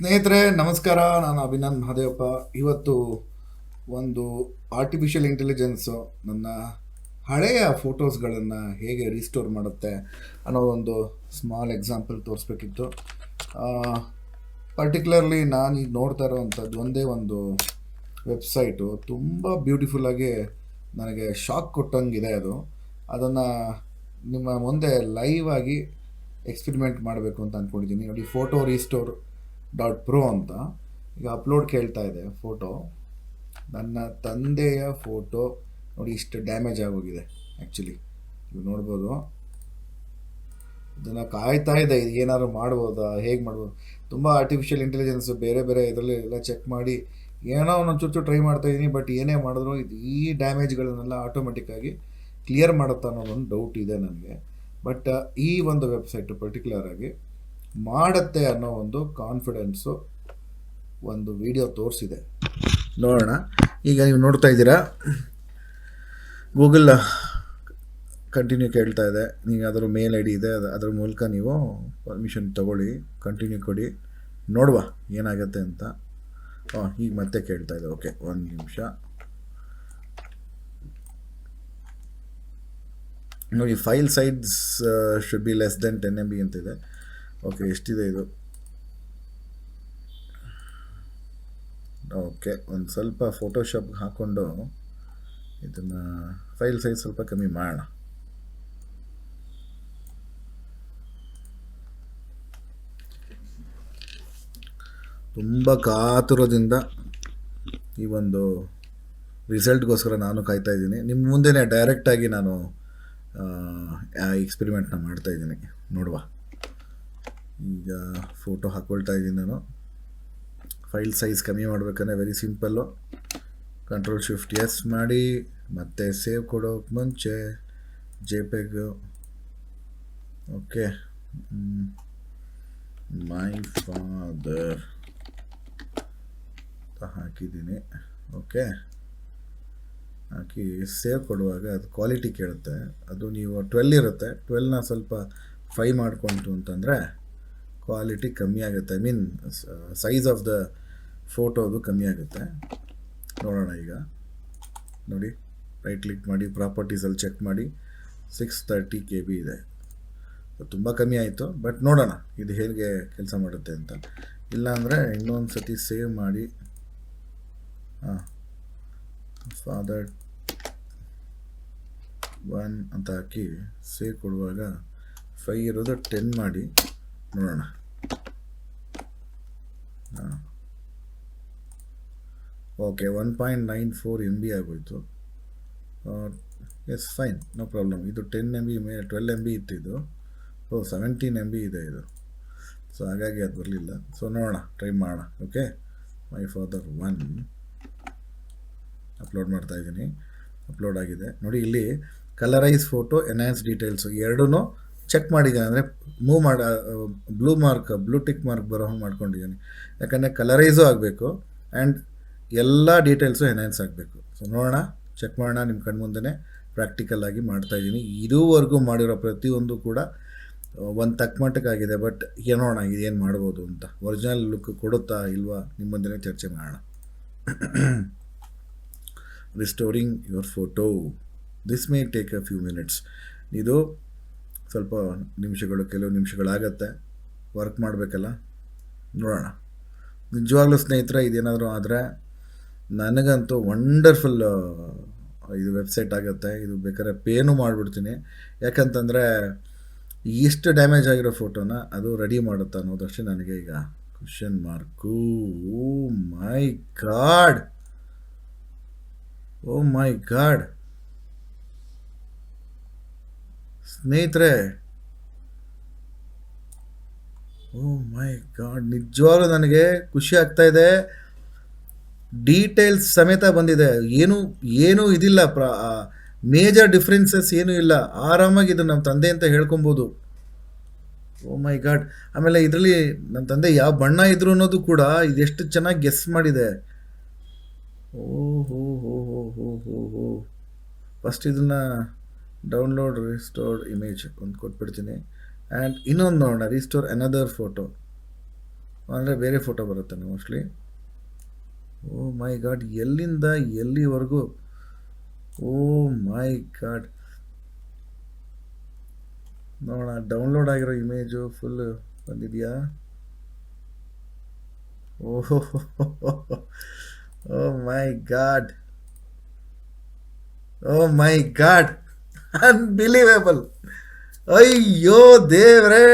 ಸ್ನೇಹಿತರೆ, ನಮಸ್ಕಾರ. ನಾನು ಅಭಿನಂದ್ ಮಹದೇವಪ್ಪ. ಇವತ್ತು ಒಂದು ಆರ್ಟಿಫಿಷಿಯಲ್ ಇಂಟೆಲಿಜೆನ್ಸು ನನ್ನ ಹಳೆಯ ಫೋಟೋಸ್ಗಳನ್ನು ಹೇಗೆ ರೀಸ್ಟೋರ್ ಮಾಡುತ್ತೆ ಅನ್ನೋ ಒಂದು ಸ್ಮಾಲ್ ಎಕ್ಸಾಂಪಲ್ ತೋರಿಸ್ಬೇಕಿತ್ತು. ಪರ್ಟಿಕ್ಯುಲರ್ಲಿ ನಾನು ಈಗ ನೋಡ್ತಾ ಇರೋವಂಥದ್ದು ಒಂದೇ ಒಂದು ವೆಬ್ಸೈಟು ತುಂಬ ಬ್ಯೂಟಿಫುಲ್ಲಾಗಿ ನನಗೆ ಶಾಕ್ ಕೊಟ್ಟಂಗಿದೆ ಅದು. ಅದನ್ನು ನಿಮ್ಮ ಮುಂದೆ ಲೈವ್ ಆಗಿ ಎಕ್ಸ್ಪೆರಿಮೆಂಟ್ ಮಾಡಬೇಕು ಅಂತ ಅಂದ್ಕೊಂಡಿದ್ದೀನಿ ನೋಡಿ ಫೋಟೋ ರೀಸ್ಟೋರ್ ಡಾಟ್ ಪ್ರೋ ಅಂತ ಈಗ ಅಪ್ಲೋಡ್ ಕೇಳ್ತಾ ಇದೆ ಫೋಟೋ ನನ್ನ ತಂದೆಯ ಫೋಟೋ ನೋಡಿ ಇಷ್ಟು ಡ್ಯಾಮೇಜ್ ಆಗೋಗಿದೆ ಆ್ಯಕ್ಚುಲಿ ನೀವು ನೋಡ್ಬೋದು. ಇದನ್ನು ಕಾಯ್ತಾ ಇದೆ, ಇದು ಏನಾದ್ರು ಮಾಡ್ಬೋದಾ, ಹೇಗೆ ಮಾಡ್ಬೋದು? ತುಂಬ ಆರ್ಟಿಫಿಷಿಯಲ್ ಇಂಟೆಲಿಜೆನ್ಸ್ ಬೇರೆ ಬೇರೆ ಇದರಲ್ಲಿ ಎಲ್ಲ ಚೆಕ್ ಮಾಡಿ ಏನೋ ಒಂದೊಂದು ಚುಚ್ಚು ಟ್ರೈ ಮಾಡ್ತಾ ಇದ್ದೀನಿ ಬಟ್ ಏನೇ ಮಾಡಿದ್ರು ಇದು ಈ ಡ್ಯಾಮೇಜ್ಗಳನ್ನೆಲ್ಲ ಆಟೋಮೆಟಿಕ್ಕಾಗಿ ಕ್ಲಿಯರ್ ಮಾಡುತ್ತಾ ಅನ್ನೋದೊಂದು ಡೌಟ್ ಇದೆ ನನಗೆ. ಬಟ್ ಈ ಒಂದು ವೆಬ್ಸೈಟು ಪರ್ಟಿಕ್ಯುಲರ್ ಆಗಿ ಮಾಡುತ್ತೆ ಅನ್ನೋ ಒಂದು ಕಾನ್ಫಿಡೆನ್ಸು ಒಂದು ವಿಡಿಯೋ ತೋರಿಸಿದೆ. ನೋಡೋಣ. ಈಗ ನೀವು ನೋಡ್ತಾ ಇದ್ದೀರಾ? ಗೂಗಲ್ ಕಂಟಿನ್ಯೂ ಕೇಳ್ತಾ ಇದೆ. ನೀವು ಅದರ ಮೇಲ್ ಐ ಡಿ ಇದೆ, ಅದು ಅದ್ರ ಮೂಲಕ ನೀವು ಪರ್ಮಿಷನ್ ತಗೊಳ್ಳಿ. ಕಂಟಿನ್ಯೂ ಕೊಡಿ. ನೋಡುವ ಏನಾಗುತ್ತೆ ಅಂತ. ಹಾಂ, ಈಗ ಮತ್ತೆ ಕೇಳ್ತಾ ಇದೆ. ಓಕೆ ಒಂದು ನಿಮಿಷ. ನೋಡಿ file sides should be less than ten M B ಅಂತಿದೆ. ಓಕೆ ಎಷ್ಟಿದೆ ಇದು ಓಕೆ ಒಂದು ಸ್ವಲ್ಪ ಫೋಟೋಶಾಪ್ ಹಾಕ್ಕೊಂಡು ಇದನ್ನು ಫೈಲ್ ಸೈಜ್ ಸ್ವಲ್ಪ ಕಮ್ಮಿ ಮಾಡೋಣ ತುಂಬ ಕಾತುರದಿಂದ ಈ ಒಂದು ರಿಸಲ್ಟ್ಗೋಸ್ಕರ ನಾನು ಕಾಯ್ತಾ ಇದ್ದೀನಿ. ನಿಮ್ಮ ಮುಂದೆನೇ ಡೈರೆಕ್ಟಾಗಿ ನಾನು ಎಕ್ಸ್ಪೆರಿಮೆಂಟ್ನ ಮಾಡ್ತಾ ಇದ್ದೀನಿ. ನೋಡುವ. ಈಗ ಫೋಟೋ ಹಾಕ್ಕೊಳ್ತಾ ಇದ್ದೀನಿ ನಾನು. ಫೈಲ್ ಸೈಜ್ ಕಮ್ಮಿ ಮಾಡಬೇಕಂದ್ರೆ very simple control shift S ಮಾಡಿ, ಮತ್ತೆ ಸೇವ್ ಕೊಡೋಕೆ ಮುಂಚೆ JPEG okay my father ಹಾಕಿದ್ದೀನಿ. ಓಕೆ ಹಾಕಿ ಸೇವ್ ಕೊಡುವಾಗ ಅದು ಕ್ವಾಲಿಟಿ ಕೇಳುತ್ತೆ. ಅದು ನೀವು ಟ್ವೆಲ್ ಇರುತ್ತೆ. ಟ್ವೆಲ್ನ ಸ್ವಲ್ಪ ಫೈ ಮಾಡ್ಕೊಂತು ಅಂತಂದರೆ ಕ್ವಾಲಿಟಿ ಕಮ್ಮಿ ಆಗುತ್ತೆ. I mean size of the ಫೋಟೋದು ಕಮ್ಮಿ ಆಗುತ್ತೆ. ನೋಡೋಣ ಈಗ. ನೋಡಿ ರೈಟ್ ಕ್ಲಿಕ್ ಮಾಡಿ ಪ್ರಾಪರ್ಟೀಸಲ್ಲಿ ಚೆಕ್ ಮಾಡಿ ಸಿಕ್ಸ್ ತರ್ಟಿ ಕೆ ಬಿ ಇದೆ. ತುಂಬ ಕಮ್ಮಿ ಆಯಿತು. ಬಟ್ ನೋಡೋಣ, ಇದು ಹೇಗೆ ಕೆಲಸ ಮಾಡುತ್ತೆ ಅಂತ. ಇಲ್ಲಾಂದರೆ ಇನ್ನೊಂದು ಸತಿ ಸೇವ್ ಮಾಡಿ. ಹಾಂ. ಫಾದರ್ ಒನ್ ಅಂತ ಹಾಕಿ ಸೇವ್ ಕೊಡುವಾಗ ಫೈ ಇರೋದು ಟೆನ್ ಮಾಡಿ. ಹಾಂ okay one point nine four M B ಆಗೋಯ್ತು. ಎಸ್ ಫೈನ್ ನೋ ಪ್ರಾಬ್ಲಮ್ ಇದು ಟೆನ್ ಎಂ ಬಿ ಮೇಲೆ ಟ್ವೆಲ್ ಎಂ ಬಿ ಇತ್ತು ಇದು ಓ ಸೆವೆಂಟೀನ್ ಎಂ ಬಿ ಇದೆ ಇದು. ಸೊ ಹಾಗಾಗಿ ಅದು ಬರಲಿಲ್ಲ. ಸೊ ನೋಡೋಣ ಟ್ರೈ ಮಾಡೋಣ okay my father one upload ಮಾಡ್ತಾ ಇದ್ದೀನಿ. ಅಪ್ಲೋಡ್ ಆಗಿದೆ. ನೋಡಿ, ಇಲ್ಲಿ ಕಲರೈಸ್ ಫೋಟೋ ಎನ್ಹಾನ್ಸ್ ಡೀಟೇಲ್ಸು ಎರಡೂ ಚೆಕ್ ಮಾಡಿದ್ದೀನಿ ಅಂದರೆ ಮೂವ್ ಮಾಡ blue mark blue tick mark ಬರೋ ಹಂಗೆ ಮಾಡ್ಕೊಂಡಿದ್ದೀನಿ. ಯಾಕಂದರೆ ಕಲರೈಸು ಆಗಬೇಕು ಆ್ಯಂಡ್ ಎಲ್ಲ ಡೀಟೇಲ್ಸು ಎನ್ಹಾನ್ಸ್ ಆಗಬೇಕು. ಸೊ ನೋಡೋಣ ಚೆಕ್ ಮಾಡೋಣ ನಿಮ್ಮ ಕಣ್ಮುಂದೆ ಪ್ರಾಕ್ಟಿಕಲ್ ಆಗಿ ಮಾಡ್ತಾಯಿದ್ದೀನಿ ಇದುವರೆಗೂ ಮಾಡಿರೋ ಪ್ರತಿಯೊಂದು ಕೂಡ, ಒಂದು ತಕ್ಕ ಮಟ್ಟಕ್ಕಾಗಿದೆ ಬಟ್ ಏನೋಣ ಇದೇನು ಮಾಡ್ಬೋದು ಅಂತ. ಒರಿಜಿನಲ್ ಲುಕ್ ಕೊಡುತ್ತಾ ಇಲ್ವಾ ನಿಮ್ಮ ಮುಂದೆ ಚರ್ಚೆ ಮಾಡೋಣ. Restoring your photo this may take a few minutes ಇದು ಸ್ವಲ್ಪ ನಿಮಿಷಗಳು, ಕೆಲವು ನಿಮಿಷಗಳಾಗತ್ತೆ. ವರ್ಕ್ ಮಾಡಬೇಕಲ್ಲ? ನೋಡೋಣ. ನಿಜವಾಗ್ಲೂ ಸ್ನೇಹಿತರೆ, ಇದೇನಾದರೂ ಆದರೆ ನನಗಂತೂ ವಂಡರ್ಫುಲ್ ಇದು ವೆಬ್ಸೈಟ್ ಆಗುತ್ತೆ. ಇದು ಬೇಕಾದ್ರೆ ಪೇನು ಮಾಡಿಬಿಡ್ತೀನಿ. ಯಾಕಂತಂದರೆ ಇಷ್ಟು ಡ್ಯಾಮೇಜ್ ಆಗಿರೋ ಫೋಟೋನ ಅದು ರೆಡಿ ಮಾಡುತ್ತೆ ಅನ್ನೋದಷ್ಟೇ ನನಗೆ ಈಗ question mark oh my god oh my god ಸ್ನೇಹಿತರೆ. ಓ ಮೈ ಗಾಡ್, ನಿಜವಾಗ್ಲೂ ನನಗೆ ಖುಷಿ ಆಗ್ತಾ ಇದೆ. ಡೀಟೇಲ್ಸ್ ಸಮೇತ ಬಂದಿದೆ. ಏನು, ಏನೂ ಇದಿಲ್ಲ ಪ್ರ ಮೇಜರ್ ಡಿಫ್ರೆನ್ಸಸ್ ಏನೂ ಇಲ್ಲ. ಆರಾಮಾಗಿ ಇದು ನಮ್ಮ ತಂದೆ ಅಂತ ಹೇಳ್ಕೊಬೋದು. Oh my god. ಆಮೇಲೆ ಇದರಲ್ಲಿ ನಮ್ಮ ತಂದೆ ಯಾವ ಬಣ್ಣ ಇದ್ರು ಅನ್ನೋದು ಕೂಡ ಇದೆಷ್ಟು ಚೆನ್ನಾಗಿ ಗೆಸ್ ಮಾಡಿದೆ. ಓ ಹೋ ಹೋ ಹೋ ಹೋ ಹೋ ಹೋ. ಫಸ್ಟ್ ಇದನ್ನು ಡೌನ್ಲೋಡ್ ರಿಸ್ಟೋರ್ಡ್ ಇಮೇಜ್ ಒಂದು ಕೊಟ್ಬಿಡ್ತೀನಿ. ಆ್ಯಂಡ್ ಇನ್ನೊಂದು ನೋಡೋಣ ರಿಸ್ಟೋರ್ ಅನದರ್ ಫೋಟೋ ಅಂದರೆ ಬೇರೆ ಫೋಟೋ ಬರುತ್ತೆ ಮೋಸ್ಟ್ಲಿ ಓ ಮೈ ಗಾಡ್ ಎಲ್ಲಿಂದ ಎಲ್ಲಿವರೆಗೂ? ಓ ಮೈ ಗಾಡ್ ನೋಡೋಣ ಡೌನ್ಲೋಡ್ ಆಗಿರೋ ಇಮೇಜು ಫುಲ್ ಬಂದಿದೆಯಾ? ಓಹೋ ಓ my god oh my god unbelievable ಅಯ್ಯೋ ದೇವ್ರೇ.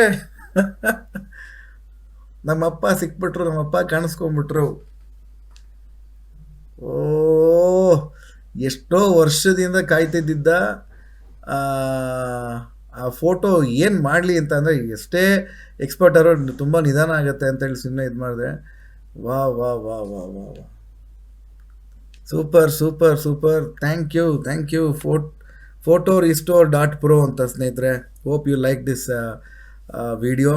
ನಮ್ಮಪ್ಪ ಸಿಕ್ಬಿಟ್ರು ನಮ್ಮಪ್ಪ ಕಾಣಿಸ್ಕೊಂಡ್ಬಿಟ್ರು. ಓ ಎಷ್ಟೋ ವರ್ಷದಿಂದ ಕಾಯ್ತಿದ್ದಿದ್ದ ಆ, ಫೋಟೋ ಏನು ಮಾಡಲಿ ಅಂತ ಅಂದರೆ ಎಷ್ಟೇ ಎಕ್ಸ್ಪರ್ಟ್ ಅವರು ತುಂಬ ನಿಧಾನ ಆಗುತ್ತೆ ಅಂತೇಳಿ ಸುಮ್ಮನೆ ಇದು ಮಾಡಿದೆ. ವಾ ವಾ ವಾ ವಾ ವಾ. Super super super. Thank you thank you photo photo restore dot pro ಅಂತ ಸ್ನೇಹಿತರೆ hope you like this video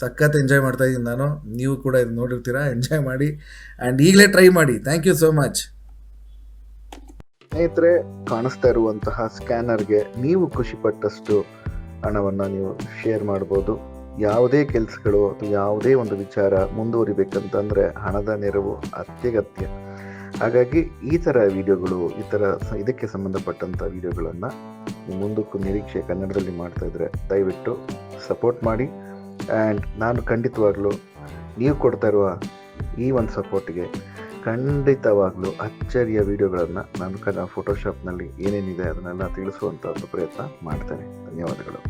ಸಖತ್ ಎಂಜಾಯ್ ಮಾಡ್ತಾ ಇದ್ದೀನಿ ನಾನು. ನೀವು ಕೂಡ ಇದು ನೋಡಿರ್ತೀರಾ ಎಂಜಾಯ್ ಮಾಡಿ. ಆ್ಯಂಡ್ ಈಗಲೇ ಟ್ರೈ ಮಾಡಿ. ಥ್ಯಾಂಕ್ ಯು ಸೋ ಮಚ್ ಸ್ನೇಹಿತರೆ, ಕಾಣಿಸ್ತಾ ಇರುವಂತಹ ಸ್ಕ್ಯಾನರ್ಗೆ ನೀವು ಖುಷಿಪಟ್ಟಷ್ಟು ಹಣವನ್ನು ನೀವು ಶೇರ್ ಮಾಡ್ಬೋದು. ಯಾವುದೇ ಕೆಲಸಗಳು ಅಥವಾ ಯಾವುದೇ ಒಂದು ವಿಚಾರ ಮುಂದುವರಿಬೇಕಂತಂದರೆ ಹಣದ ನೆರವು ಅತ್ಯಗತ್ಯ. ಹಾಗಾಗಿ ಈ ಥರ ವಿಡಿಯೋಗಳು, ಈ ಥರ ಇದಕ್ಕೆ ಸಂಬಂಧಪಟ್ಟಂಥ ವಿಡಿಯೋಗಳನ್ನು ಮುಂದಕ್ಕೂ ನಿರೀಕ್ಷೆ ಕನ್ನಡದಲ್ಲಿ ಮಾಡ್ತಾ ಇದ್ರೆ ದಯವಿಟ್ಟು ಸಪೋರ್ಟ್ ಮಾಡಿ. ಆ್ಯಂಡ್ ನಾನು ಖಂಡಿತವಾಗ್ಲೂ ನೀವು ಕೊಡ್ತಾ ಇರುವ ಈ ಒಂದು ಸಪೋರ್ಟಿಗೆ ಖಂಡಿತವಾಗ್ಲೂ ಅಚ್ಚರಿಯ ವಿಡಿಯೋಗಳನ್ನು ನಾನು ಕ ಫೋಟೋಶಾಪ್ನಲ್ಲಿ ಏನೇನಿದೆ ಅದನ್ನೆಲ್ಲ ತಿಳಿಸುವಂಥ ಒಂದು ಪ್ರಯತ್ನ ಮಾಡ್ತೇನೆ. ಧನ್ಯವಾದಗಳು.